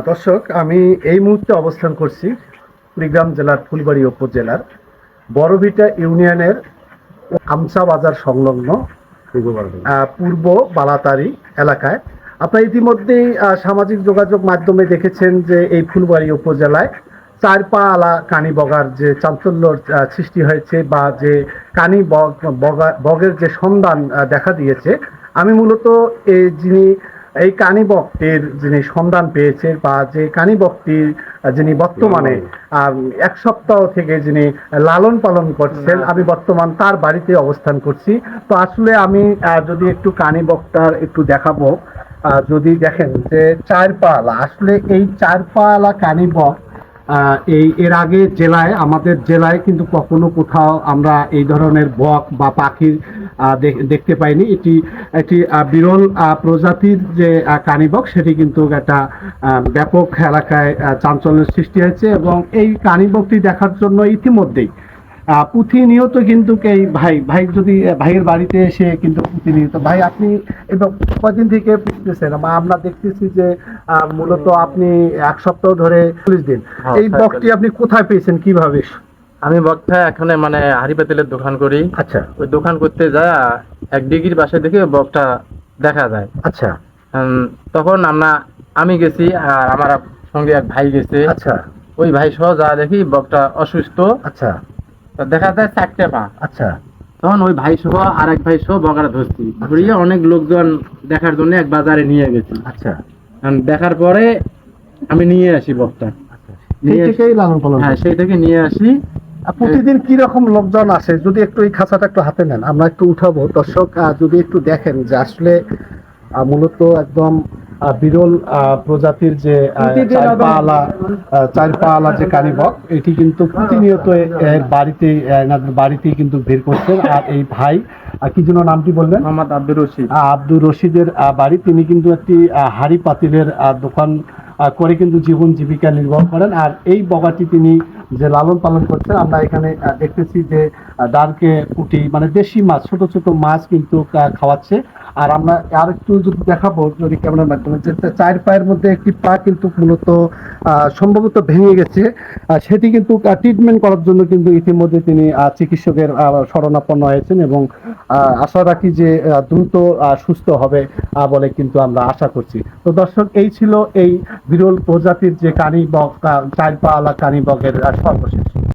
দর্শক আমি এই মুহূর্তে অবস্থান করছি কুড়িগ্রাম জেলার ফুলবাড়ি উপজেলার বড়ভিটা ইউনিয়নের আমসা বাজার সংলগ্ন পূর্ব বালাতারি এলাকায়। আপনারা ইতিমধ্যেই সামাজিক যোগাযোগ মাধ্যমে দেখেছেন যে এই ফুলবাড়ি উপজেলায় চার পা আলা কানি বগার যে চাঞ্চল্যর সৃষ্টি হয়েছে বা যে কানি বগ বগা- বগের যে সন্ধান দেখা দিয়েছে। আমি মূলত এই যিনি এই কানি বকটির যিনি সন্ধান পেয়েছে বা যে কানি বকটির যিনি বর্তমানে এক সপ্তাহ থেকে যিনি লালন পালন করছেন আমি বর্তমান তার বাড়িতে অবস্থান করছি। তো আসলে আমি যদি একটু কানি বকটার একটু দেখাবো যদি দেখেন যে চার পালা আসলে এই চার পালা কানি বক আহ, এই এর আগে জেলায় আমাদের জেলায় কিন্তু কখনো কোথাও আমরা এই ধরনের বক বা পাখির দেখতে পাইনি। এটি একটি বিরল আহ, প্রজাতির যে কানিবক সেটি কিন্তু একটা ব্যাপক এলাকায় চাঞ্চল্যের সৃষ্টি হয়েছে এবং এই কানিবকটি দেখার জন্য ইতিমধ্যেই প্রতিনিয়ত কিন্তু এই ভাই ভাই যদি ভাইয়ের বাড়িতে এসে কিন্তু প্রতিনিয়ত ভাই আপনি এবং কয়দিন থেকে পুষতেছেন বা আমরা দেখতেছি যে আহ, মূলত আপনি এক সপ্তাহ ধরে চল্লিশ দিন। হ্যাঁ, এই বকটি আপনি কোথায় পেয়েছেন? কীভাবে? আমি বক্তা এখানে মানে হাড়ি পাতিলের দোকান করি। আচ্ছা। ওই দোকান করতে যা এক ডিগ্রির পাশে দেখে বকটা দেখা যায়। আচ্ছা। তখন আমরা আমি গেছি আর আমার সঙ্গে এক ভাই গেছে। আচ্ছা। ওই ভাই সহ যা দেখি বকটা অসুস্থ। আচ্ছা। তা দেখা যায় চারটে পা আচ্ছা। তখন ওই ভাই সহ আর এক ভাই সহ বকটা ধরছি। ধরিয়ে অনেক লোকজন দেখার জন্য এক বাজারে নিয়ে গেছি। আচ্ছা। দেখার পরে আমি নিয়ে আসি বকটা সেই থেকেই লালন পালন হ্যাঁ সেই থেকে নিয়ে আসি। প্রতিদিন কি রকম লোকজন আসে? যদি একটু এই খাঁচাটা একটু হাতে নেন আমরা একটু উঠাবো। দর্শক যদি একটু দেখেন যে আসলে মূলত একদম বিরল আহ, প্রজাতির যে আহ, চার পা আহ, চার পা আলা যে কানিবক এটি কিন্তু প্রতিনিয়ত বাড়িতে এনাদের বাড়িতেই কিন্তু বের করছেন। আর এই ভাই কি যেন নামটি বললেন? মোহাম্মদ আব্দুর রশিদ। আব্দুর রশিদের বাড়ি। তিনি কিন্তু একটি হাড়ি পাতিলের দোকান করে কিন্তু জীবন জীবিকা নির্বাহ করেন। আর এই বগাটি তিনি যে লালন পালন করছেন, আমরা এখানে দেখতেছি যে ডানকে পুঁটি মানে দেশি মাছ, ছোট ছোট মাছ কিন্তু খাওয়াচ্ছে। আর আমরা আর একটু যদি দেখাবো, যদি ক্যামেরার মাধ্যমে, যে চার পায়ের মধ্যে একটি পা কিন্তু মূলত সম্ভবত ভেঙে গেছে। সেটি কিন্তু ট্রিটমেন্ট করার জন্য কিন্তু ইতিমধ্যে তিনি চিকিৎসকের শরণাপন্ন হয়েছেন এবং আশা রাখি যে দ্রুত সুস্থ হবে। বলে কিন্তু আমরা আশা করছি। তো দর্শক, এই ছিল এই বিরল প্রজাতির যে কানি বক চাইপাওয়ালা কানি বকের সর্বশেষ।